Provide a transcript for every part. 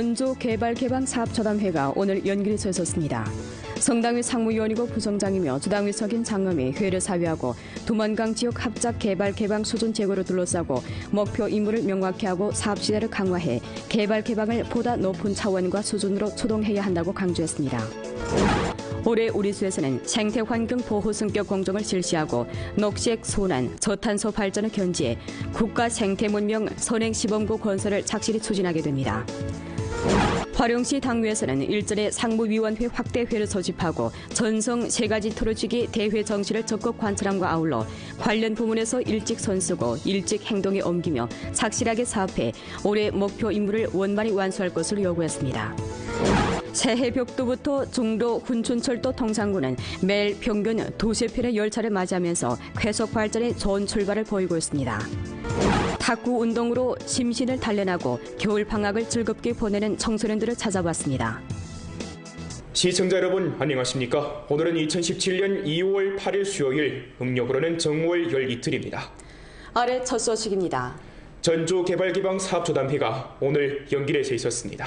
전조 개발 개방 사업처담회가 오늘 연길에서 있었습니다. 성당위 상무위원이고 부성장이며 주당 위 석인 장엄이 회를 사위하고 두만강 지역 합작 개발 개방 수준 제고를 둘러싸고 목표 임무를 명확히 하고 사업 시대를 강화해 개발 개방을 보다 높은 차원과 수준으로 추동해야 한다고 강조했습니다. 올해 우리수에서는 생태 환경 보호 성격 공정을 실시하고 녹색 소난, 저탄소 발전을 견지해 국가 생태 문명 선행 시범구 건설을 착실히 추진하게 됩니다. 화룡시 당위에서는 일전에 상무위원회 확대회를 소집하고 전성 세 가지 토로지기 대회 정시를 적극 관찰함과 아울러 관련 부문에서 일찍 손쓰고 일찍 행동에 옮기며 착실하게 사업해 올해 목표 임무를 원만히 완수할 것을 요구했습니다. 새해 벽도부터 중도 훈춘철도 통상구는 매일 평균 두세 편의 열차를 맞이하면서 쾌속 발전에 좋은 출발을 보이고 있습니다. 탁구 운동으로 심신을 단련하고 겨울 방학을 즐겁게 보내는 청소년들을 찾아봤습니다. 시청자 여러분 안녕하십니까? 오늘은 2017년 2월 8일 수요일 음력으로는 정월 열 이틀입니다. 아래 첫 소식입니다. 전주 개발기방 사업조담회가 오늘 연길에서 있었습니다.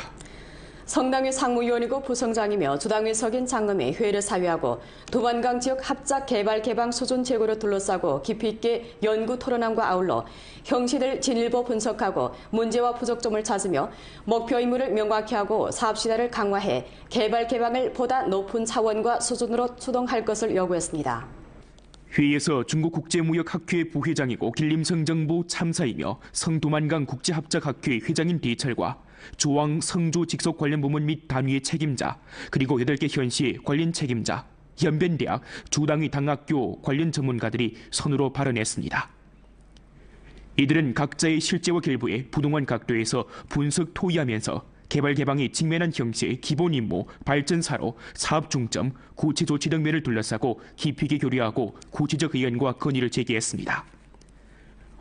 성당위 상무위원이고 부성장이며 주당위 석인 장검이 회의를 사회하고 도만강 지역 합작 개발 개방 수준 제고를 둘러싸고 깊이 있게 연구 토론함과 아울러 형식을 진일보 분석하고 문제와 부족점을 찾으며 목표 임무를 명확히 하고 사업 시대를 강화해 개발 개방을 보다 높은 차원과 수준으로 추동할 것을 요구했습니다. 회의에서 중국국제무역학회 부회장이고 길림성 정부 참사이며 성도만강 국제합작학회 회장인 디철과 조왕 성조 직속 관련 부문 및 단위의 책임자 그리고 8개 현시 관련 책임자 연변대학 주당위 당학교 관련 전문가들이 선으로 발언했습니다. 이들은 각자의 실제와 결부에 부동한 각도에서 분석 토의하면서 개발 개방이 직면한 형식의 기본 임무, 발전사로 사업 중점, 구체 조치 등 면을 둘러싸고 깊이 교류하고 구체적 의견과 건의를 제기했습니다.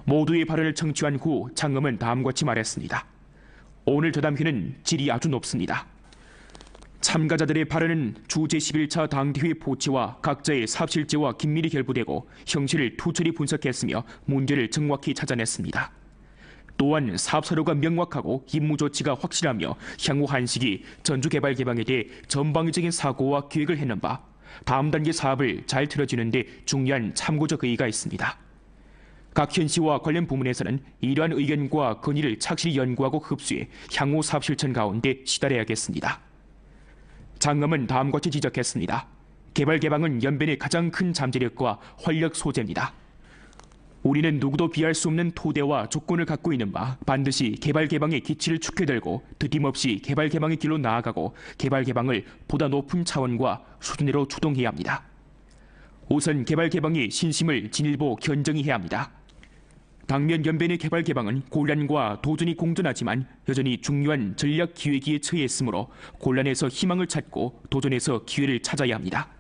모두의 발언을 청취한 후 장검은 다음과 같이 말했습니다. 오늘 저담회는 질이 아주 높습니다. 참가자들의 발언은 주 제11차 당대회 포치와 각자의 사업 실제와 긴밀히 결부되고 형식을 투철히 분석했으며 문제를 정확히 찾아냈습니다. 또한 사업 사료가 명확하고 임무 조치가 확실하며 향후 한식이 전주 개발 개방에 대해 전방위적인 사고와 계획을 해놓은 바 다음 단계 사업을 잘 틀어주는 데 중요한 참고적 의의가 있습니다. 각 현시와 관련 부문에서는 이러한 의견과 건의를 착실히 연구하고 흡수해 향후 사업 실천 가운데 시달해야겠습니다. 장검은 다음과 같이 지적했습니다. 개발 개방은 연변의 가장 큰 잠재력과 활력 소재입니다. 우리는 누구도 비할 수 없는 토대와 조건을 갖고 있는 바 반드시 개발 개방의 기치를 축해 들고 드림없이 개발 개방의 길로 나아가고 개발 개방을 보다 높은 차원과 수준으로 추동해야 합니다. 우선 개발 개방이 신심을 진일보 견정해야 합니다. 당면 연변의 개발 개방은 곤란과 도전이 공존하지만 여전히 중요한 전략 기회기에 처해 있으므로 곤란에서 희망을 찾고 도전에서 기회를 찾아야 합니다.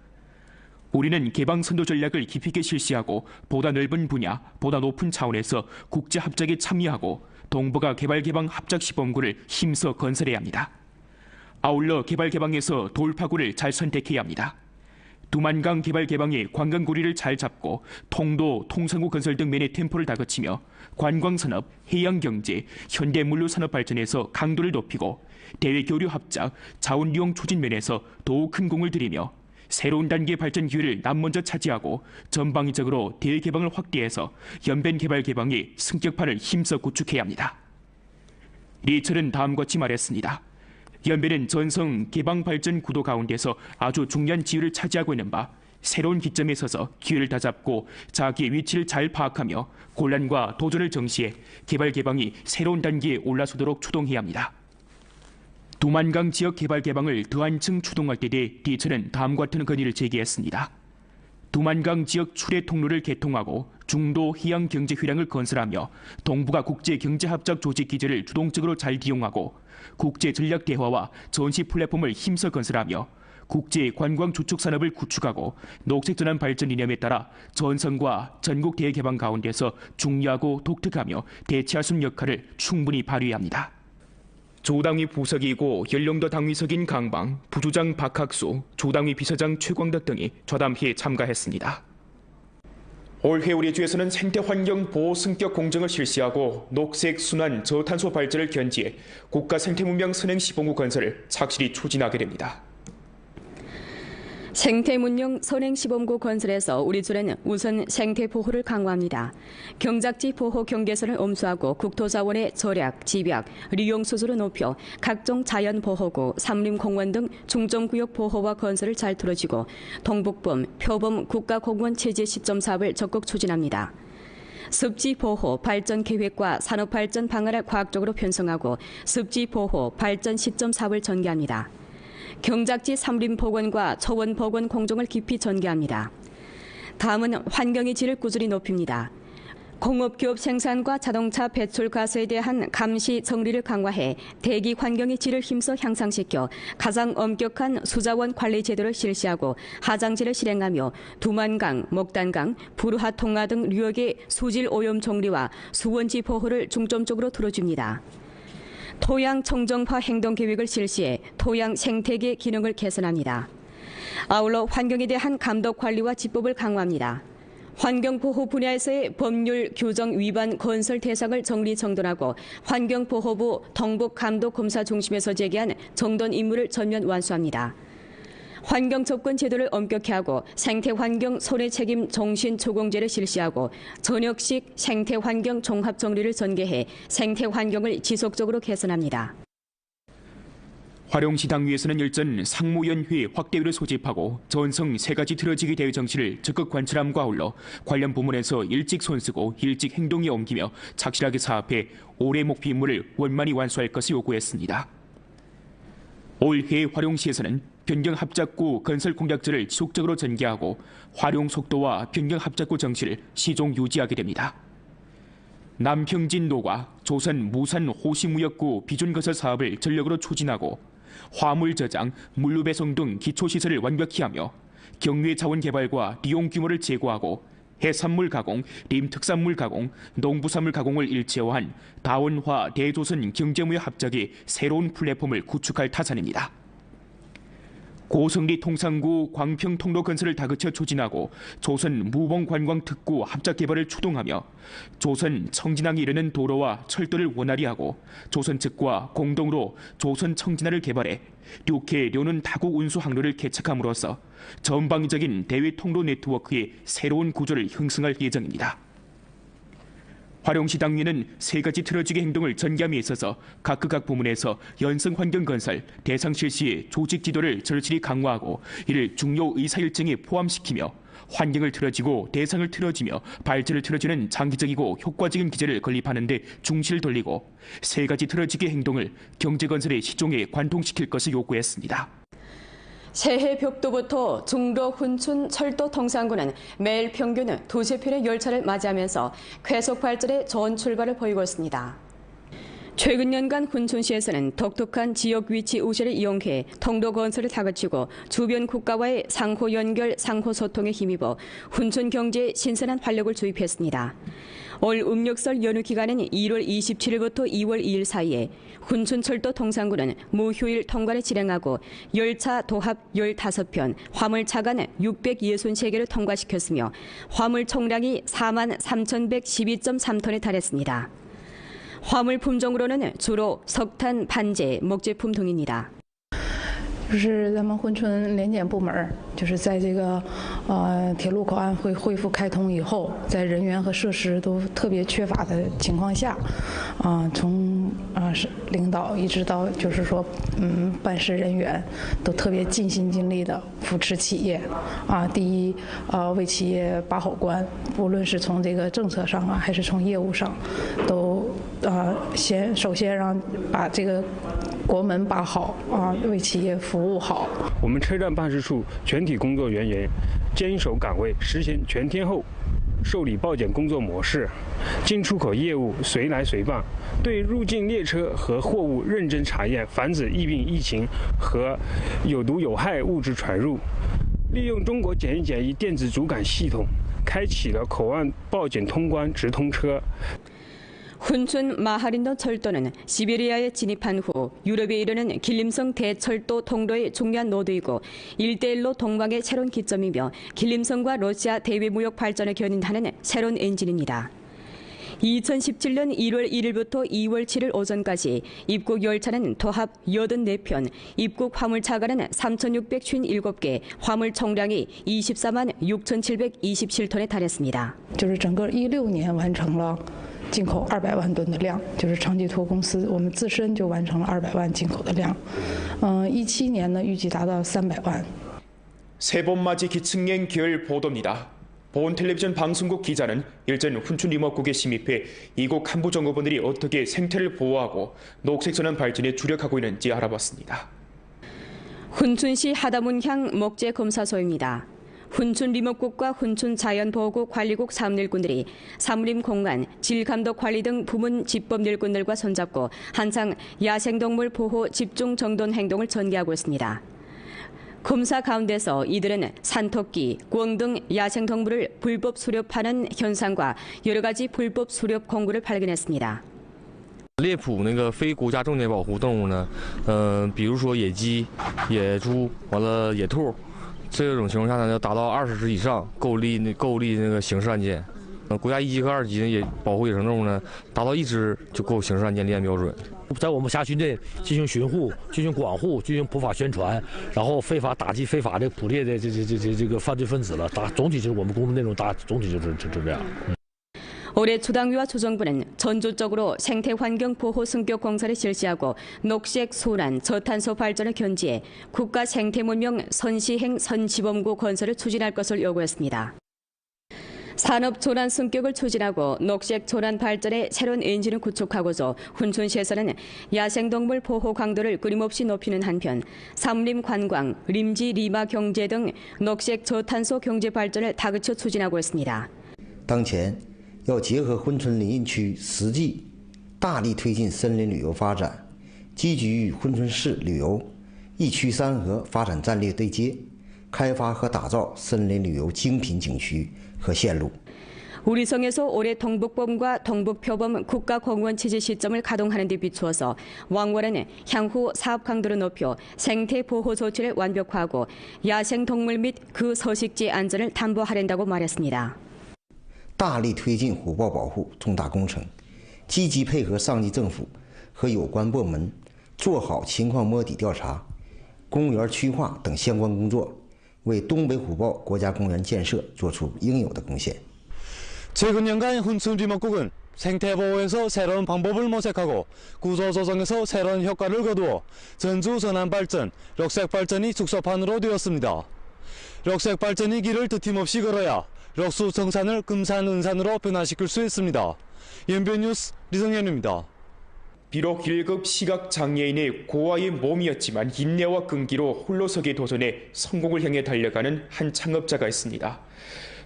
우리는 개방 선도 전략을 깊이 있게 실시하고 보다 넓은 분야, 보다 높은 차원에서 국제 합작에 참여하고 동북아 개발 개방 합작 시범구를 힘써 건설해야 합니다. 아울러 개발 개방에서 돌파구를 잘 선택해야 합니다. 두만강 개발 개방의 관광고리를 잘 잡고 통도, 통상구 건설 등 면의 템포를 다그치며 관광산업, 해양경제, 현대물류산업 발전에서 강도를 높이고 대외 교류 합작, 자원이용 추진 면에서 더욱 큰 공을 들이며 새로운 단계 발전 기회를 남먼저 차지하고 전방위적으로 대개방을 확대해서 연변 개발 개방의 승격판을 힘써 구축해야 합니다. 리철은 다음과 같이 말했습니다. 연변은 전성 개방 발전 구도 가운데서 아주 중요한 지위를 차지하고 있는 바 새로운 기점에 서서 기회를 다잡고 자기의 위치를 잘 파악하며 곤란과 도전을 정시해 개발 개방이 새로운 단계에 올라서도록 추동해야 합니다. 두만강 지역 개발 개방을 더 한층 추동할 때 대해 디처는 다음과 같은 건의를 제기했습니다. 두만강 지역 출해 통로를 개통하고 중도 해양 경제 휴량을 건설하며 동북아 국제 경제 합작 조직 기제를 주동적으로 잘 이용하고 국제 전략 대화와 전시 플랫폼을 힘써 건설하며 국제 관광 주축 산업을 구축하고 녹색 전환 발전 이념에 따라 전선과 전국 대개 개방 가운데서 중요하고 독특하며 대체할 수 있는 역할을 충분히 발휘해야 합니다. 조당위 부석이고 연령도 당위석인 강방, 부주장 박학수, 조당위 비서장 최광덕 등이 좌담회에 참가했습니다. 올해 우리 주에서는 생태 환경 보호 승격 공정을 실시하고 녹색 순환 저탄소 발전을 견지해 국가 생태 문명 선행 시범구 건설을 착실히 추진하게 됩니다. 생태문명 선행시범구 건설에서 우리 줄에는 우선 생태 보호를 강화합니다. 경작지 보호 경계선을 엄수하고 국토자원의 절약, 집약, 리용 수수를 높여 각종 자연 보호구, 삼림공원 등 중점구역 보호와 건설을 잘 틀어지고 동북범, 표범 국가공원 체제 시점 사업을 적극 추진합니다. 습지 보호 발전 계획과 산업 발전 방안을 과학적으로 편성하고 습지 보호 발전 시점 사업을 전개합니다. 경작지 삼림 복원과 초원 복원 공정을 깊이 전개합니다. 다음은 환경의 질을 꾸준히 높입니다. 공업기업 생산과 자동차 배출 가스에 대한 감시 정리를 강화해 대기 환경의 질을 힘써 향상시켜 가장 엄격한 수자원 관리 제도를 실시하고 하장지를 실행하며 두만강, 목단강, 부르하 통화 등 유역의 수질 오염 정리와 수원지 보호를 중점적으로 들어줍니다. 토양 청정화 행동 계획을 실시해 토양 생태계 기능을 개선합니다. 아울러 환경에 대한 감독 관리와 지법을 강화합니다. 환경보호 분야에서의 법률 규정 위반 건설 대상을 정리 정돈하고 환경보호부 동북감독검사 중심에서 제기한 정돈 임무를 전면 완수합니다. 환경 접근 제도를 엄격히 하고 생태 환경 손해 책임 정신 조공제를 실시하고 전역식 생태 환경 종합 정리를 전개해 생태 환경을 지속적으로 개선합니다. 화룡시 당위에서는 일전 상무연회 확대위를 소집하고 전성 세 가지 틀어지기 대회 정치를 적극 관찰함과 아울러 관련 부문에서 일찍 손쓰고 일찍 행동에 옮기며 착실하게 사업해 올해 목표 임무를 원만히 완수할 것을 요구했습니다. 올해 화룡시에서는 변경 합작구 건설 공약제를 지속적으로 전개하고 활용 속도와 변경 합작구 정치를 시종 유지하게 됩니다. 남평진도가 조선 무산 호시무역구 비준건설 사업을 전력으로 추진하고 화물 저장, 물류 배송 등 기초시설을 완벽히 하며 경유의 자원 개발과 리용 규모를 제고하고 해산물 가공, 림특산물 가공, 농부산물 가공을 일체화한 다원화 대조선 경제무역 합작의 새로운 플랫폼을 구축할 타산입니다. 고성리 통상구 광평 통로 건설을 다그쳐 추진하고 조선 무봉관광 특구 합작 개발을 추동하며 조선 청진항에 이르는 도로와 철도를 원활히 하고 조선 측과 공동으로 조선 청진항을 개발해 류케 료는 다국 운수 항로를 개척함으로써 전방위적인 대외 통로 네트워크의 새로운 구조를 형성할 예정입니다. 화룡시 당위는 세 가지 틀어지기 행동을 전개함에 있어서 각각 부문에서 연성 환경 건설, 대상 실시의 조직 지도를 절실히 강화하고 이를 중요 의사 일정에 포함시키며 환경을 틀어지고 대상을 틀어지며 발전을 틀어주는 장기적이고 효과적인 기제를 건립하는 데 중시를 돌리고 세 가지 틀어지기 행동을 경제 건설의 시종에 관통시킬 것을 요구했습니다. 새해 벽도부터 중도 훈춘 철도 통상구는 매일 평균 두세 편의 열차를 맞이하면서 쾌속 발전의 좋은 출발을 보이고 있습니다. 최근 년간 훈춘시에서는 독특한 지역 위치 우세를 이용해 통로 건설을 다그치고 주변 국가와의 상호 연결, 상호 소통에 힘입어 훈춘 경제에 신선한 활력을 주입했습니다. 올 음력설 연휴 기간은 1월 27일부터 2월 2일 사이에 훈춘철도 동상구는 무휴일 통과를 진행하고 열차 도합 15편, 화물차 간 663개를 통과시켰으며 화물 총량이 4만 3,112.3톤에 달했습니다. 화물 품종으로는 주로 석탄, 반제, 목제품 등입니다. 就是咱们珲春联检部门，就是在这个呃铁路口岸会恢复开通以后，在人员和设施都特别缺乏的情况下，啊，从啊是领导一直到就是说嗯办事人员都特别尽心尽力的扶持企业，啊，第一啊为企业把好关，无论是从这个政策上啊，还是从业务上，都啊先首先让把这个国门把好啊，为企业服。务好，我们车站办事处全体工作人员坚守岗位，实行全天候受理报检工作模式，进出口业务随来随办，对入境列车和货物认真查验，防止疫病疫情和有毒有害物质传入。利用中国检疫检疫电子主管系统，开启了口岸报检通关直通车。 훈춘 마하린도 철도는 시베리아에 진입한 후 유럽에 이르는 길림성 대철도 통로의 중요한 노드이고 일대일로 동방의 새로운 기점이며 길림성과 러시아 대외 무역 발전을 견인하는 새로운 엔진입니다. 2017년 1월 1일부터 2월 7일 오전까지 입국 열차는 도합 84편, 입국 화물차가는 3,657개, 화물 총량이 24만 6,727톤에 달했습니다. 就是整个一六年完成了 进口二百万吨的量，就是长吉托公司我们自身就完成了二百万进口的量。嗯，一七年呢预计达到三百万。 세 번 맞이 기층행 계열 보도입니다. 보온 텔레비전 방송국 기자는 일전 훈춘 리머국에 침입해 이곳 한부 정보원들이 어떻게 생태를 보호하고 녹색 전환 발전에 주력하고 있는지 알아봤습니다. 훈춘시 하다문향 목재 검사소입니다. 훈춘 리목국과 훈춘 자연보호국 관리국 사무일꾼들이 사무림 공간, 질감독 관리 등 부문 집법 일꾼들과 손잡고 한창 야생동물 보호 집중 정돈 행동을 전개하고 있습니다. 검사 가운데서 이들은 산토끼, 꿩 등 야생동물을 불법 수렵하는 현상과 여러 가지 불법 수렵 공구를 발견했습니다. 猎捕那个非国家重点保护动物呢，嗯、比如说野鸡、野猪，完了野兔， 这种情况下呢，要达到二十只以上，够立那够立那个刑事案件。那，国家一级和二级呢，也保护野生动物呢，达到一只就够刑事案件立案标准。在我们辖区内进行巡护、进行管护、进行普法宣传，然后非法打击非法的捕猎的这这这这这个犯罪分子了。大总体就是我们工作内容大总体就是就就这样。 올해 초당위와 조정부는 전주적으로 생태환경 보호 승격 공사를 실시하고 녹색 소란, 저탄소 발전을 견지해 국가 생태문명 선시행 선시범구 건설을 추진할 것을 요구했습니다. 산업 조란 승격을 추진하고 녹색 조란 발전에 새로운 엔진을 구축하고서 훈춘시에서는 야생동물 보호 강도를 끊임없이 높이는 한편 삼림 관광, 림지 리마 경제 등 녹색 저탄소 경제 발전을 다그쳐 추진하고 있습니다. 当前要结合珲春林荫区实际，大力推进森林旅游发展，积极与珲春市旅游一区三河发展战略对接，开发和打造森林旅游精品景区和线路。 우리 성에서 올해 동북범과 동북표범 국가공원 체제 시점을 가동하는 데 비추어서 왕월은 향후 사업 강도를 높여 생태 보호 조치를 완벽화하고 야생 동물 및 그 서식지 안전을 담보하랜다고 말했습니다. 大力推进虎豹保护重大工程，积极配合上级政府和有关部门，做好情况摸底调查、公园区划等相关工作，为东北虎豹国家公园建设做出应有的贡献。 최근 년간 훈춘 리목국은 생태보호에서 새로운 방법을 모색하고 구조조정에서 새로운 효과를 거두어 전주 전환 발전, 록색 발전이 축소판으로 되었습니다. 록색 발전이 길을 드팀없이 걸어야 록수 정산을 금산 은산으로 변화시킬 수 있습니다. 연변 뉴스 리정현입니다. 비록 1급 시각 장애인의 고아의 몸이었지만 인내와 끈기로 홀로서기 도전에 성공을 향해 달려가는 한 창업자가 있습니다.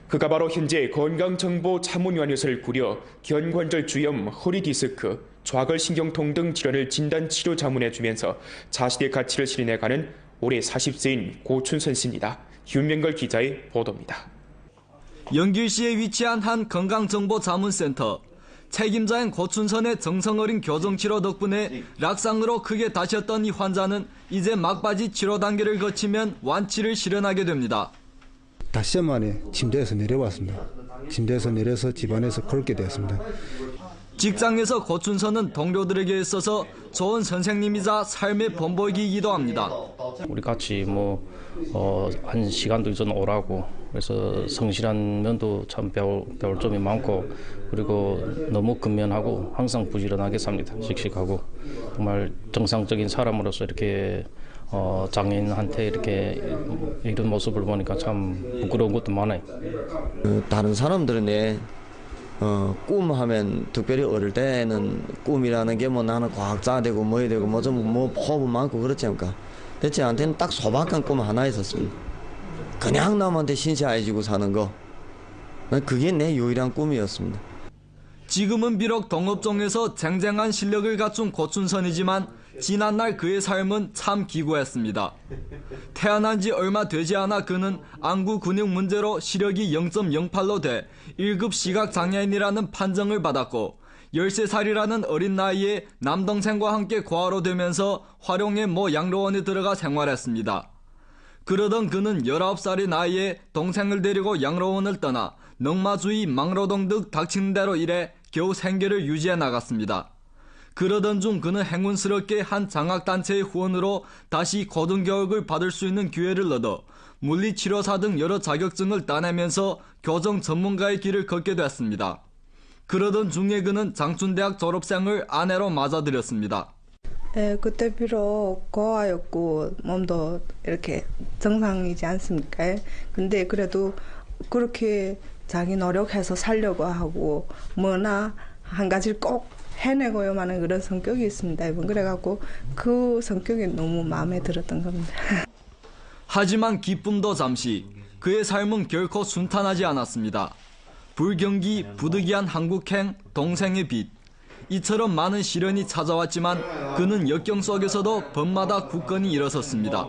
그가 바로 현재 건강정보자문위원회를 꾸려 견관절 주염, 허리 디스크, 좌걸신경통 등 질환을 진단 치료 자문해주면서 자신의 가치를 실현해가는 올해 40세인 고춘선 씨입니다. 윤명걸 기자의 보도입니다. 연길시에 위치한 한 건강정보자문센터. 책임자인 고춘선의 정성어린 교정치료 덕분에 락상으로 크게 다쳤던 이 환자는 이제 막바지 치료 단계를 거치면 완치를 실현하게 됩니다. 닷새 만에 침대에서 내려왔습니다. 침대에서 내려서 집안에서 걸게 되었습니다. 직장에서 고춘선은 동료들에게 있어서 좋은 선생님이자 삶의 본보기이기도 합니다. 우리 같이 뭐한 시간도 좀 오라고 그래서 성실한 면도 참 배울, 배울 점이 많고 그리고 너무 근면하고 항상 부지런하게 삽니다. 씩씩하고 정말 정상적인 사람으로서 이렇게 어, 장애인한테 이렇게 이런 모습을 보니까 참 부끄러운 것도 많아요. 그 다른 사람들은 내 어, 꿈 하면 특별히 어릴 때는 꿈이라는 게 뭐 나는 과학자 되고 뭐 해야 되고 뭐 좀뭐 호흡 많고 그렇지 않을까. 근데 저한테는 딱 소박한 꿈 하나 있었습니다. 그냥 남한테 신세해지고 사는 거. 그게 내 유일한 꿈이었습니다. 지금은 비록 동업종에서 쟁쟁한 실력을 갖춘 고춘선이지만 지난날 그의 삶은 참 기구했습니다. 태어난 지 얼마 되지 않아 그는 안구 근육 문제로 시력이 0.08로 돼 1급 시각장애인이라는 판정을 받았고 13살이라는 어린 나이에 남동생과 함께 고아로 되면서 활용의 모 양로원에 들어가 생활했습니다. 그러던 그는 19살의 나이에 동생을 데리고 양로원을 떠나 넉마주의 망로동 등 닥치는 대로 일해 겨우 생계를 유지해 나갔습니다. 그러던 중 그는 행운스럽게 한 장학단체의 후원으로 다시 고등교육을 받을 수 있는 기회를 얻어 물리치료사 등 여러 자격증을 따내면서 교정 전문가의 길을 걷게 됐습니다. 그러던 중에 그는 장춘대학 졸업생을 아내로 맞아들였습니다. 네, 그때 비록 고아였고 몸도 이렇게 정상이지 않습니까? 근데 그래도 그렇게 자기 노력해서 살려고 하고 뭐나 한 가지를 꼭 해내고요만 은 그런 성격이 있습니다. 이번 그래갖고 그 성격이 너무 마음에 들었던 겁니다. 하지만 기쁨도 잠시 그의 삶은 결코 순탄하지 않았습니다. 불경기, 부득이한 한국행, 동생의 빚. 이처럼 많은 시련이 찾아왔지만 그는 역경 속에서도 범마다 굳건히 일어섰습니다.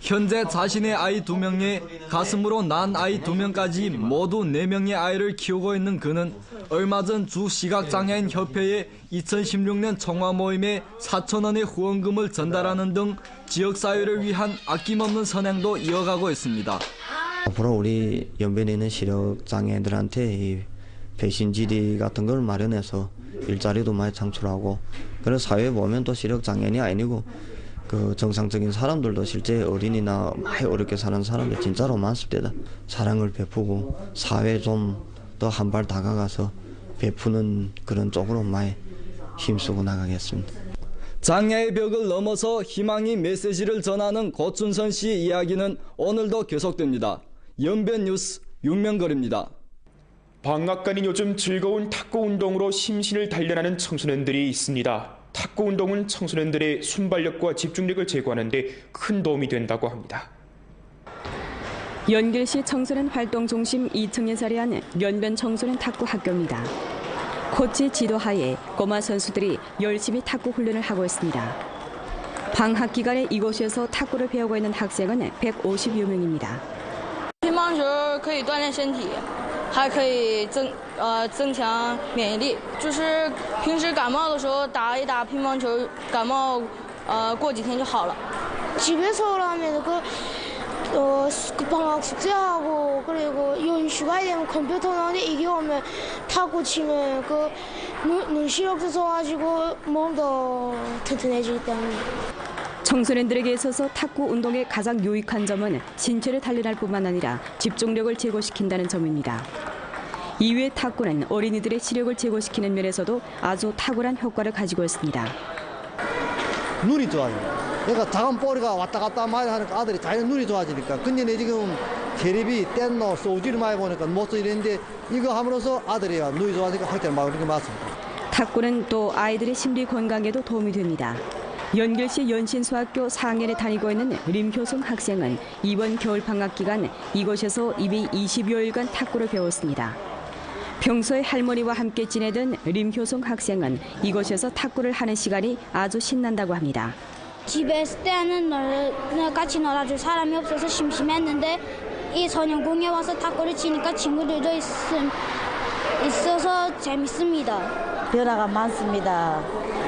현재 자신의 아이 두 명에 가슴으로 낳은 아이 두 명까지 모두 네 명의 아이를 키우고 있는 그는 얼마 전 주 시각장애인 협회에 2016년 청와 모임에 4천 원의 후원금을 전달하는 등 지역 사회를 위한 아낌없는 선행도 이어가고 있습니다. 앞으로 우리 연변에 있는 시력 장애인들한테 이 배신 지리 같은 걸 마련해서 일자리도 많이 창출하고 그래서 사회에 보면 또 시력 장애인이 아니고 그 정상적인 사람들도 실제 어린이나 많이 어렵게 사는 사람들 진짜로 많습니다. 사랑을 베푸고 사회에 좀더 한 발 다가가서 베푸는 그런 쪽으로 많이 힘쓰고 나가겠습니다. 장애의 벽을 넘어서 희망의 메시지를 전하는 고춘선 씨의 이야기는 오늘도 계속됩니다. 연변 뉴스 윤명걸입니다. 방학간인 요즘 즐거운 탁구 운동으로 심신을 단련하는 청소년들이 있습니다. 탁구 운동은 청소년들의 순발력과 집중력을 제고하는데 큰 도움이 된다고 합니다. 연길시 청소년 활동 중심 2층에 자리한 연변 청소년 탁구 학교입니다. 코치 지도하에 꼬마 선수들이 열심히 탁구 훈련을 하고 있습니다. 방학 기간에 이곳에서 탁구를 배우고 있는 학생은 150여 명입니다. 乒乓球可以锻炼身体， 还可以增呃增强免疫力。就是平时感冒的时候打一打乒乓球，感冒呃过几天就好了。 집에서 하면 그 어, 그 방학 숙제하고 그리고 연휴가 되면 컴퓨터 나오는데 이게 오면 타고 치면 그 눈, 눈 시력도 좋아지고 몸도 튼튼해지기 때문에 청소년들에게 있어서 탁구 운동의 가장 유익한 점은 신체를 단련할 뿐만 아니라 집중력을 제고시킨다는 점입니다. 이외 탁구는 어린이들의 시력을 제고시키는 면에서도 아주 탁월한 효과를 가지고 있습니다. 눈이 좋아요. 그러니까 작은 볼이가 왔다 갔다 많이 하니까 아들이 자연 눈이 좋아지니까. 근데 지금 테레비, 뗀노, 소주를 많이 보니까 못써 이랬는데 이거 함으로써 아들이 눈이 좋아지니까 확실히 막 그렇게 맞습니다. 탁구는 또 아이들의 심리 건강에도 도움이 됩니다. 연결시 연신소학교 4학년에 다니고 있는 림효송 학생은 이번 겨울 방학 기간 이곳에서 이미 20여일간 탁구를 배웠습니다. 평소에 할머니와 함께 지내던 림효송 학생은 이곳에서 탁구를 하는 시간이 아주 신난다고 합니다. 집에 있을 때는 놀, 같이 놀아줄 사람이 없어서 심심했는데 이 선영공에 와서 탁구를 치니까 친구들도 있음, 있어서 재밌습니다. 변화가 많습니다.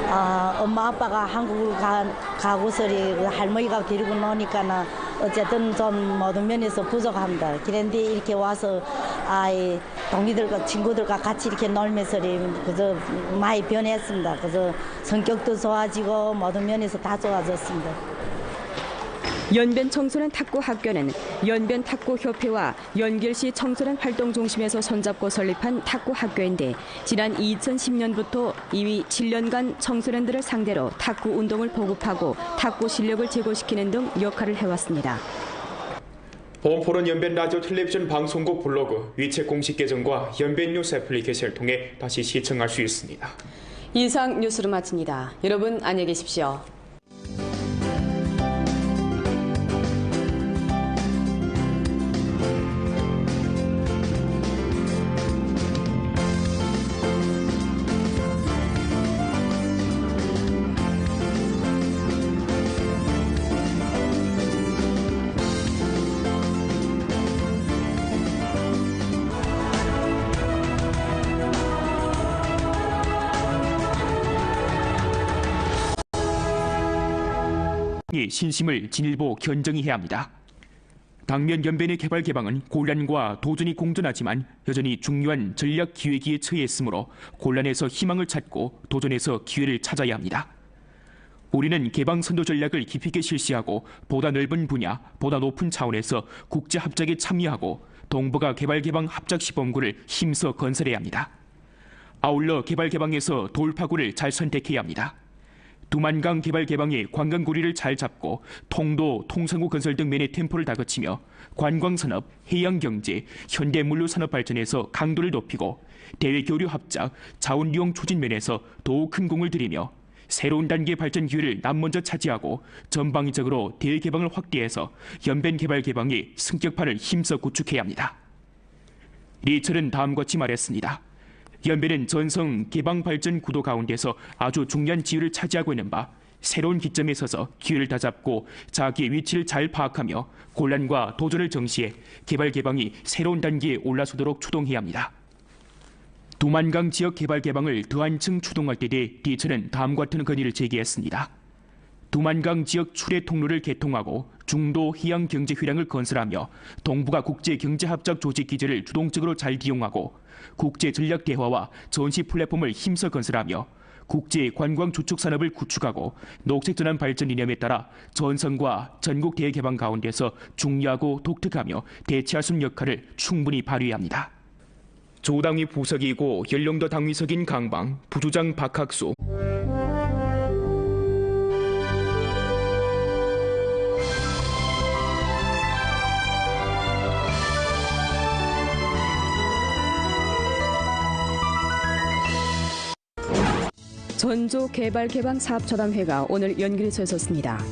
아, 엄마 아빠가 한국을 가, 가고서리 할머니가 데리고 노니까는 어쨌든 좀 모든 면에서 부족합니다. 그런데 이렇게 와서 아이 동기들과 친구들과 같이 이렇게 놀면서 그저 많이 변했습니다. 그래서 성격도 좋아지고 모든 면에서 다 좋아졌습니다. 연변 청소년 탁구 학교는 연변 탁구 협회와 연결시 청소년 활동 중심에서 손잡고 설립한 탁구 학교인데 지난 2010년부터 이미 7년간 청소년들을 상대로 탁구 운동을 보급하고 탁구 실력을 제고시키는 등 역할을 해왔습니다. 보험포런 연변 라디오 텔레비전 방송국 블로그 위챗 공식 계정과 연변 뉴스 애플리케이션을 통해 다시 시청할 수 있습니다. 이상 뉴스를 마칩니다. 여러분 안녕히 계십시오. 의 신심을 진일보 견정이 해야 합니다. 당면 연변의 개발 개방은 곤란과 도전이 공존하지만 여전히 중요한 전략 기회기에 처해 있으므로 곤란에서 희망을 찾고 도전에서 기회를 찾아야 합니다. 우리는 개방 선도 전략을 깊이 있게 실시하고 보다 넓은 분야, 보다 높은 차원에서 국제 합작에 참여하고 동북아 개발 개방 합작 시범구를 힘써 건설해야 합니다. 아울러 개발 개방에서 돌파구를 잘 선택해야 합니다. 두만강 개발 개방의 관광고리를 잘 잡고 통도, 통상구 건설 등 면의 템포를 다그치며 관광산업, 해양경제, 현대물류산업 발전에서 강도를 높이고 대외 교류 합작, 자원이용 추진 면에서 더욱 큰 공을 들이며 새로운 단계 발전 기회를 남먼저 차지하고 전방위적으로 대개방을 확대해서 연변 개발 개방의 승격판을 힘써 구축해야 합니다. 리철은 다음과 같이 말했습니다. 연변은 전성 개방 발전 구도 가운데서 아주 중요한 지위를 차지하고 있는 바 새로운 기점에 서서 기회를 다잡고 자기의 위치를 잘 파악하며 곤란과 도전을 정시해 개발 개방이 새로운 단계에 올라서도록 추동해야 합니다. 두만강 지역 개발 개방을 더 한층 추동할 때 대해 디처는 다음과 같은 건의를 제기했습니다. 두만강 지역 출해 통로를 개통하고 중도 해양 경제 휴량을 건설하며 동북아 국제 경제 합작 조직 기제를 주동적으로 잘 이용하고 국제 전략 대화와 전시 플랫폼을 힘써 건설하며 국제 관광 주축 산업을 구축하고 녹색 전환 발전 이념에 따라 전선과 전국 대개 개방 가운데서 중요하고 독특하며 대체할 수 있는 역할을 충분히 발휘해야 합니다. 조당위 부석이고 연령도 당위석인 강방, 부주장 박학수, 전조 개발 개방 사업처담회가 오늘 연길에 섰습니다.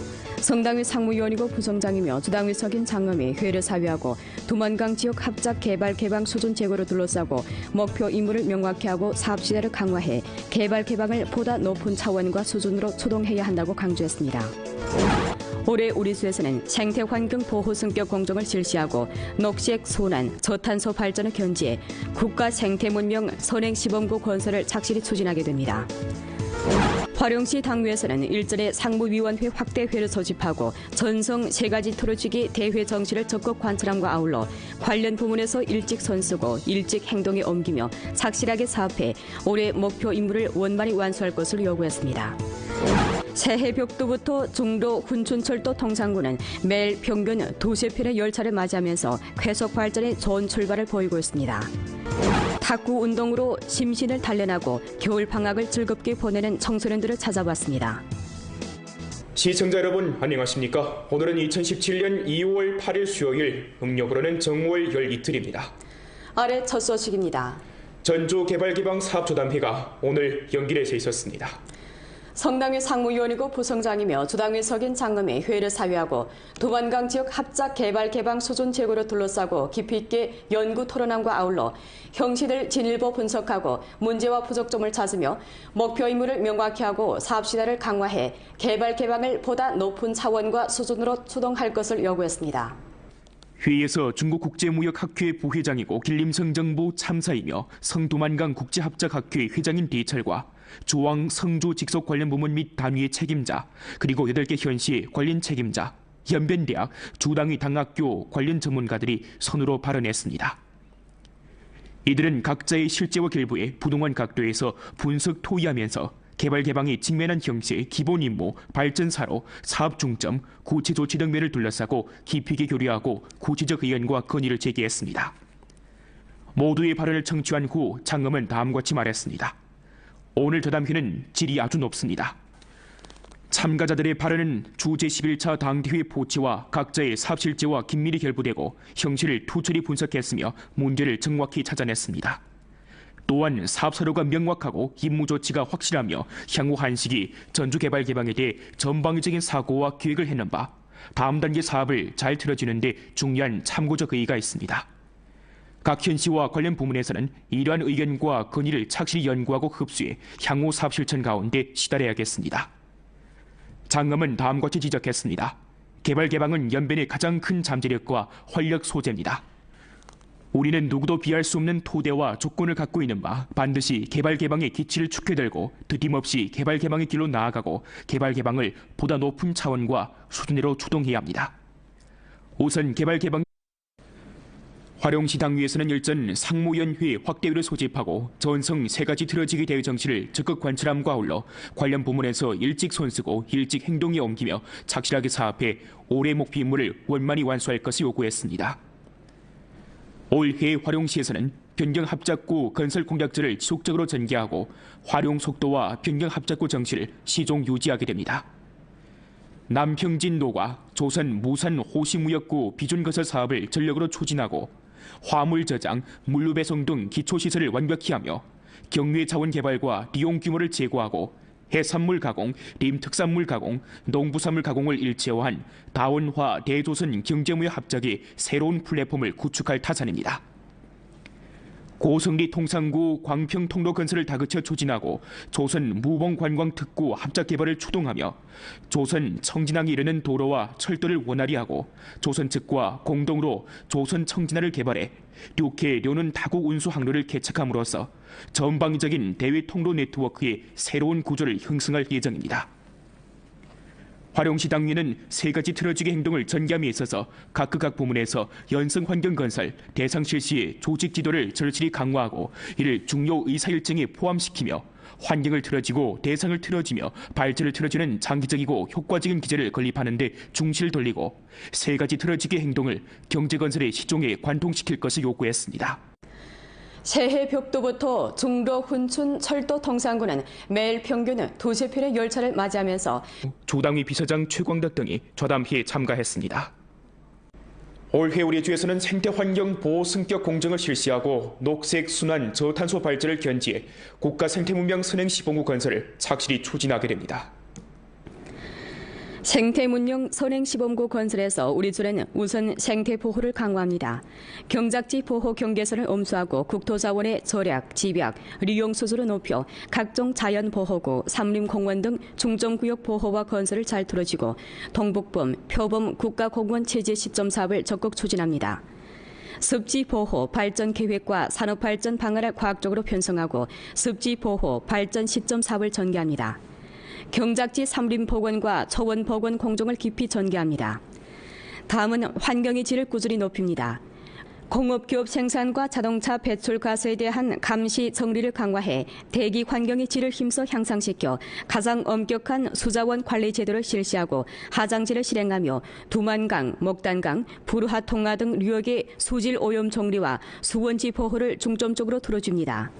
성당위 상무위원이고 부성장이며 주당 위 석인 장엄이 회를 사위하고 두만강 지역 합작 개발 개방 수준 제고를 둘러싸고 목표 임무를 명확히 하고 사업 시대를 강화해 개발 개방을 보다 높은 차원과 수준으로 추동해야 한다고 강조했습니다. 올해 우리수에서는 생태 환경 보호 성격 공정을 실시하고 녹색 순환, 저탄소 발전을 견지해 국가 생태 문명 선행 시범구 건설을 착실히 추진하게 됩니다. 화룡시 당위에서는 일전에 상무위원회 확대회를 소집하고 전성 세 가지 토로주기 대회 정치를 적극 관찰함과 아울러 관련 부문에서 일찍 손쓰고 일찍 행동에 옮기며 착실하게 사업해 올해 목표 임무를 원만히 완수할 것을 요구했습니다. 새해 벽도부터 중도 훈춘철도 통상구는 매일 평균 두세 편의 열차를 맞이하면서 쾌속 발전에 좋은 출발을 보이고 있습니다. 탁구 운동으로 심신을 단련하고 겨울 방학을 즐겁게 보내는 청소년들을 찾아봤습니다. 시청자 여러분 안녕하십니까? 오늘은 2017년 2월 8일 수요일 음력으로는 정월 열 이틀입니다. 아래 첫 소식입니다. 전조 개발 개방 사업조담회가 오늘 연길에서 있었습니다. 성당회 상무위원이고 부성장이며 주당회 석인 장검이 회의를 사위하고 두만강 지역 합작 개발 개방 수준 제고를 둘러싸고 깊이 있게 연구 토론함과 아울러 형식을 진일보 분석하고 문제와 부족점을 찾으며 목표 임무를 명확히 하고 사업 시대를 강화해 개발 개방을 보다 높은 차원과 수준으로 추동할 것을 요구했습니다. 회의에서 중국 국제무역학회 부회장이고 길림성 정부 참사이며 성두만강 국제합작학회 회장인 디철과 조왕 성주 직속 관련 부문 및 단위의 책임자 그리고 8개 현시의 관련 책임자 연변대학 주당위 당학교 관련 전문가들이 선으로 발언했습니다. 이들은 각자의 실제와 결부에 부동한 각도에서 분석 토의하면서 개발 개방이 직면한 형식의 기본 임무, 발전 사로 사업 중점, 구체 조치 등 면을 둘러싸고 깊이 있게 교류하고 구체적 의견과 건의를 제기했습니다. 모두의 발언을 청취한 후 장검은 다음과 같이 말했습니다. 오늘 저담회는 질이 아주 높습니다. 참가자들의 발언은 주 제11차 당대회 포치와 각자의 사업 실제와 긴밀히 결부되고 형식을 투철히 분석했으며 문제를 정확히 찾아냈습니다. 또한 사업 서류가 명확하고 임무 조치가 확실하며 향후 한식이 전주 개발 개방에 대해 전방위적인 사고와 계획을 해놓은 바 다음 단계 사업을 잘 틀어지는 데 중요한 참고적 의의가 있습니다. 각 현시와 관련 부문에서는 이러한 의견과 건의를 착실히 연구하고 흡수해 향후 사업 실천 가운데 시달해야겠습니다. 장검은 다음과 같이 지적했습니다. 개발 개방은 연변의 가장 큰 잠재력과 활력 소재입니다. 우리는 누구도 비할 수 없는 토대와 조건을 갖고 있는 바 반드시 개발 개방의 기치를 축해들고 드림없이 개발 개방의 길로 나아가고 개발 개방을 보다 높은 차원과 수준으로 추동해야 합니다. 우선 개발 개방 화룡시 당 위에서는 일전 상무연회 확대위를 소집하고 전성 세 가지 틀어지기 대회 정치를 적극 관철함과 아울러 관련 부문에서 일찍 손쓰고 일찍 행동에 옮기며 착실하게 사업해 올해 목표 임무를 원만히 완수할 것을 요구했습니다. 올해 화룡시에서는 변경 합작구 건설 공약제를 지속적으로 전개하고 활용 속도와 변경 합작구 정치를 시종 유지하게 됩니다. 남평진도가 조선 무산 호시무역구 비준건설 사업을 전력으로 추진하고 화물 저장, 물류 배송 등 기초시설을 완벽히 하며 경유의 자원 개발과利用 규모를 제고하고 해산물 가공, 림특산물 가공, 농부산물 가공을 일체화한 다원화 대조선 경제무역 합작의 새로운 플랫폼을 구축할 타산입니다. 고성리 통상구 광평 통로 건설을 다그쳐 추진하고 조선 무봉 관광 특구 합작 개발을 추동하며 조선 청진항에 이르는 도로와 철도를 원활히 하고 조선 측과 공동으로 조선 청진항을 개발해 류케 료는 다국 운수 항로를 개척함으로써 전방위적인 대외 통로 네트워크의 새로운 구조를 형성할 예정입니다. 화룡시 당위는 세 가지 틀어지기 행동을 전개함에 있어서 각각 부문에서 연성 환경 건설, 대상 실시의 조직 지도를 절실히 강화하고 이를 중요 의사 일정에 포함시키며 환경을 틀어지고 대상을 틀어지며 발전을 틀어주는 장기적이고 효과적인 기제를 건립하는 데 중시를 돌리고 세 가지 틀어지기 행동을 경제 건설의 시종에 관통시킬 것을 요구했습니다. 새해 벽도부터 중도 훈춘 철도 통상구는 매일 평균 두세 편의 열차를 맞이하면서 조당위 비서장 최광덕 등이 좌담회에 참가했습니다. 올해 우리 주에서는 생태 환경 보호 승격 공정을 실시하고 녹색 순환 저탄소 발전을 견지해 국가 생태 문명 선행 시범구 건설을 착실히 추진하게 됩니다. 생태문명 선행시범구 건설에서 우리 줄에는 우선 생태 보호를 강화합니다. 경작지 보호 경계선을 엄수하고 국토자원의 절약, 집약, 리용 수준을 높여 각종 자연 보호구, 삼림공원 등 중점구역 보호와 건설을 잘 틀어지고 동북범, 표범 국가공원 체제 시점 사업을 적극 추진합니다. 습지 보호 발전 계획과 산업 발전 방안을 과학적으로 편성하고 습지 보호 발전 시점 사업을 전개합니다. 경작지 삼림 복원과 초원 복원 공정을 깊이 전개합니다. 다음은 환경의 질을 꾸준히 높입니다. 공업기업 생산과 자동차 배출 가스에 대한 감시 정리를 강화해 대기 환경의 질을 힘써 향상시켜 가장 엄격한 수자원 관리 제도를 실시하고 하장지를 실행하며 두만강, 목단강, 부르하 통화 등 류역의 수질 오염 정리와 수원지 보호를 중점적으로 틀어줍니다.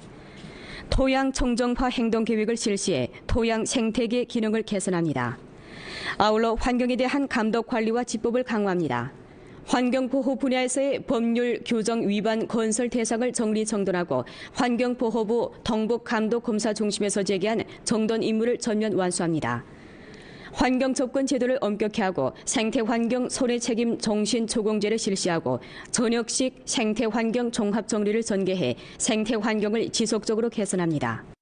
토양 청정화 행동 계획을 실시해 토양 생태계 기능을 개선합니다. 아울러 환경에 대한 감독 관리와 지법을 강화합니다. 환경보호 분야에서의 법률 규정 위반 건설 대상을 정리 정돈하고 환경보호부 동북감독검사 중심에서 제기한 정돈 임무를 전면 완수합니다. 환경 접근 제도를 엄격히 하고 생태 환경 손해 책임 정신 조공제를 실시하고 저녁식 생태 환경 종합 정리를 전개해 생태 환경을 지속적으로 개선합니다.